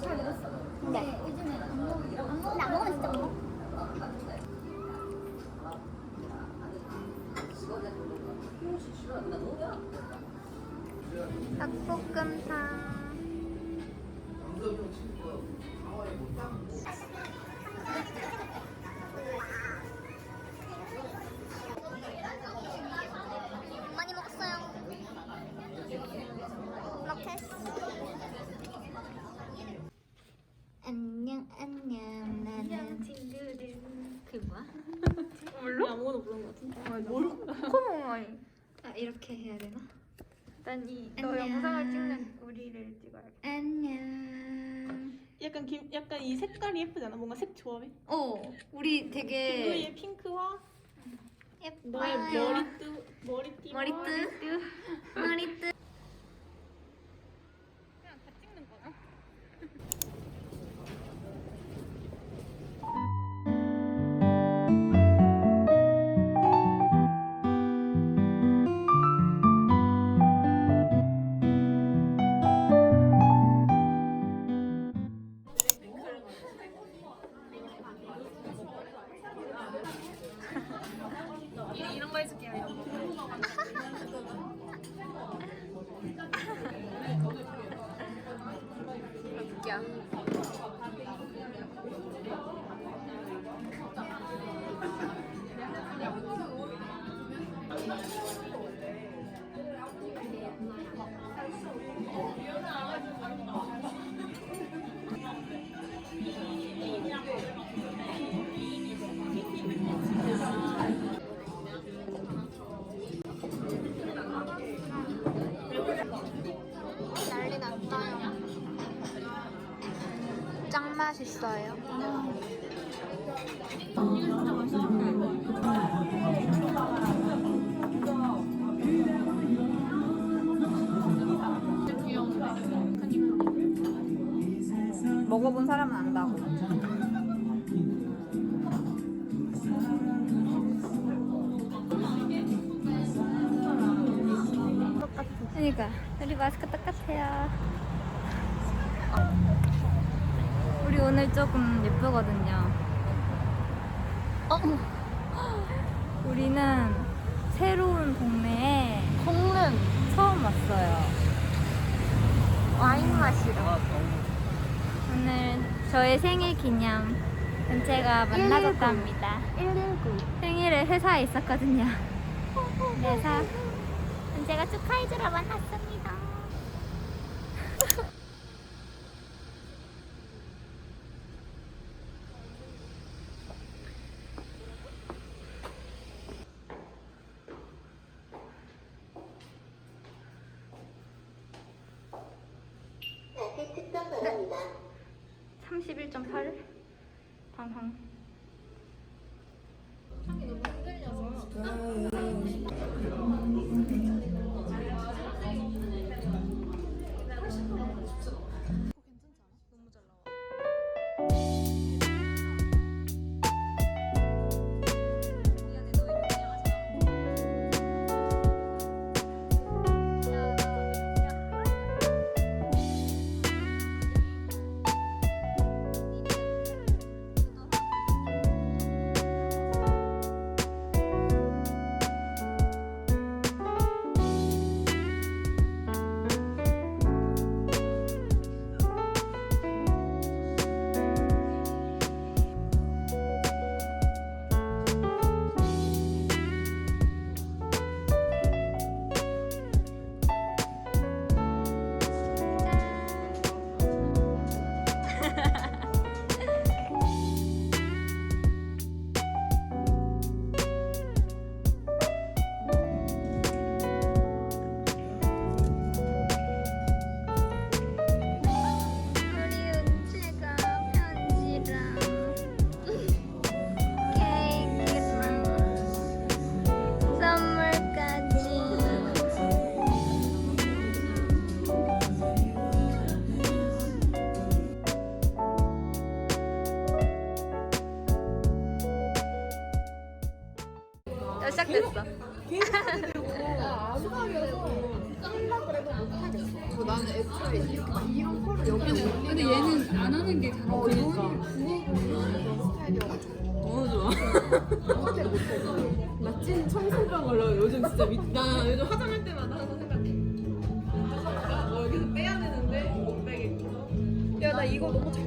근데 네. 요즘에 안 먹, 안 먹어. 이렇게 해야 되나? 난이 안녕. 너 영상을 찍는 우리를 찍어야겠다. 안녕. 약간 김, 약간 이 색깔이 예쁘잖아. 뭔가 색 조합이. 어 우리 되게 너의 핑크와 예뻐요. 너의 머리띠 머리띠 머리띠. 머리띠. 해줄게요. 있어요. 먹어본 사람은 안다고. 그러니까 우리 마스크 똑같아요. 우리 오늘 조금 예쁘거든요. 어? 우리는 새로운 동네에 콩는 처음 왔어요. 와인 마시러. 오늘 저의 생일 기념 은채가 만나줬답니다. 119. 생일을 회사에 있었거든요. 그래서 은채가 축하해주러 만났습니다. 네. 31.8방 됐어. 나는 애초에 이렇게 막 이런 컬을 여기 근데 얘는 안 하는 게 잘. 어, 그러니까. 스타일이어가지고. 너무 좋아. 못해, 못해. 나찐 청순병 걸려. 요즘 진짜 미... 나 요즘 화장할 때마다 항상 생각해. 뭐 여기서 빼야 되는데 못 빼겠고. 야, 나 이거 너무 잘.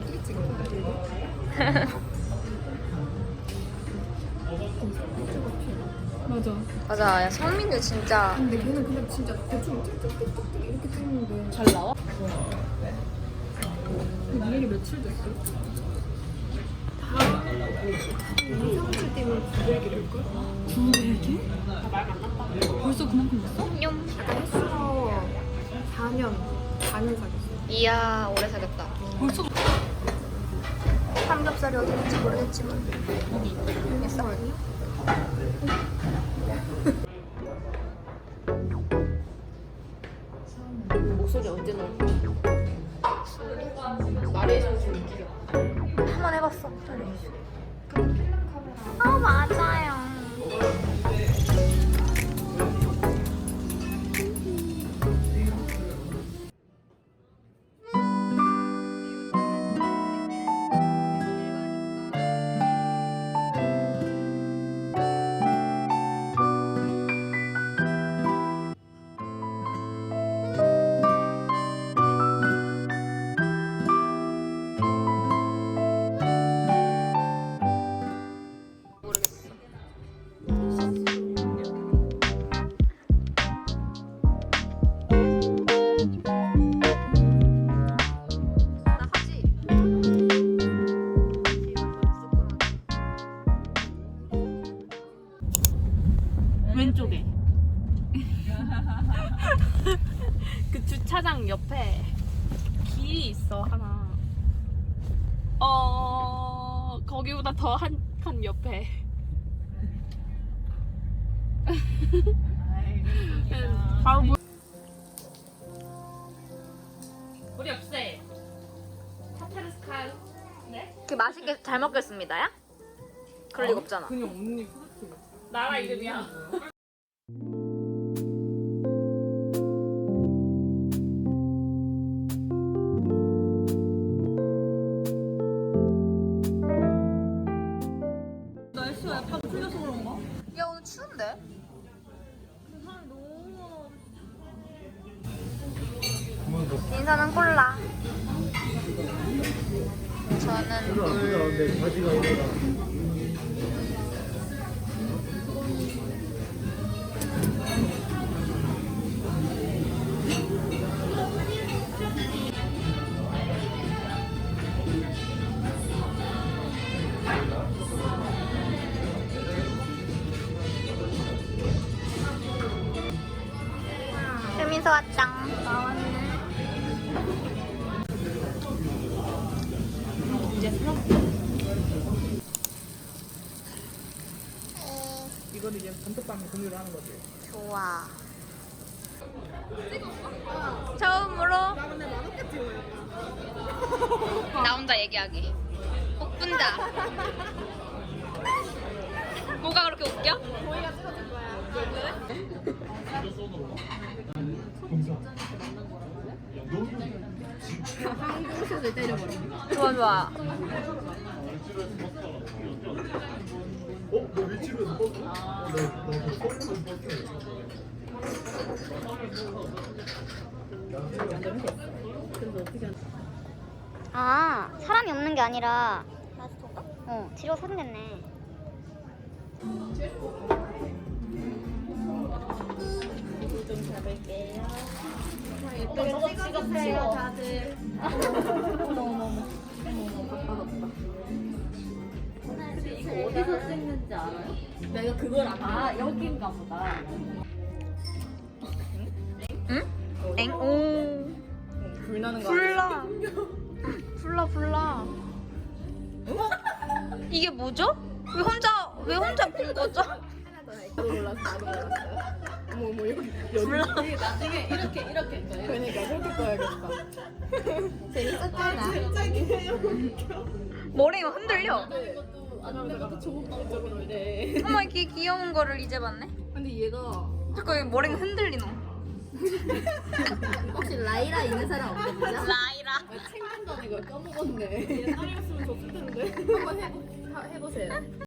어떻게 찍은 맞아. 야, 성민이 진짜 근데 걔는 그냥 진짜 대충 틱틱틱틱틱 이렇게 찍는데. 잘 나와? 니엘이 며칠 됐어? 이상칠 때문에 900일일걸? 900개? 벌써 그만큼 됐어? 뇽. 약간 횟수로 4년, 4년 사귀었어. 이야, 오래 사귀었다. 벌써 삼겹살이 어디 있는지 모르겠지만. 있어 아 언제 거야? 나레이션 좀 웃기게. 한번 해봤어. 아, 그 주차장 옆에 길이 있어 하나. 어 거기보다 더 한 칸 옆에. 바로 보. 우리 없애. 타타르스카이. 네? 그 맛있게 잘 먹겠습니다야? 그럴 리가 없잖아. 그냥 언니. 나라 이름이야. 인사는 콜라. 저는 물. 이거는 이제 단톡방에 공유를 하는 거지. 좋아. 처음으로 나 혼자 얘기하기. 복분다. 뭐가 그렇게 웃겨? 한국에서 때려버리네. 좋아 좋아. 어? 너 위치로서 버스? 어, 나, 나그 서울에서 버스. 아 사람이 없는 게 아니라 어 뒤로 서준댔네 찍어주세요 다들. 어 디서 찍는지 알아요? 내가 그걸 아 여기인가 보다. 응? 엥? 오. 불 나는 거 불나. 불나 불나. 이게 뭐죠? 왜 혼자 왜 혼자 본 거죠? 나도 몰랐어, 나도 몰랐어요. 어머, 어머, 여기. 여기. 나중에 이렇게 이렇게 했어요. 그러니까, 그렇게 꺼야겠다. 재밌었잖아. 머리가 흔들려. 아, 내가 또 좋은 방법으로 이래. 어머 이렇게 귀여운 거를 이제 봤네. 근데 얘가 자꾸 여기 머리가 흔들리노. 혹시 라이라 있는 사람 없겠죠? 라이라. 챙긴다는 걸 까먹었네. 얘 딸이었으면 좋을 텐데. 한번 해보, 하- 해보세요.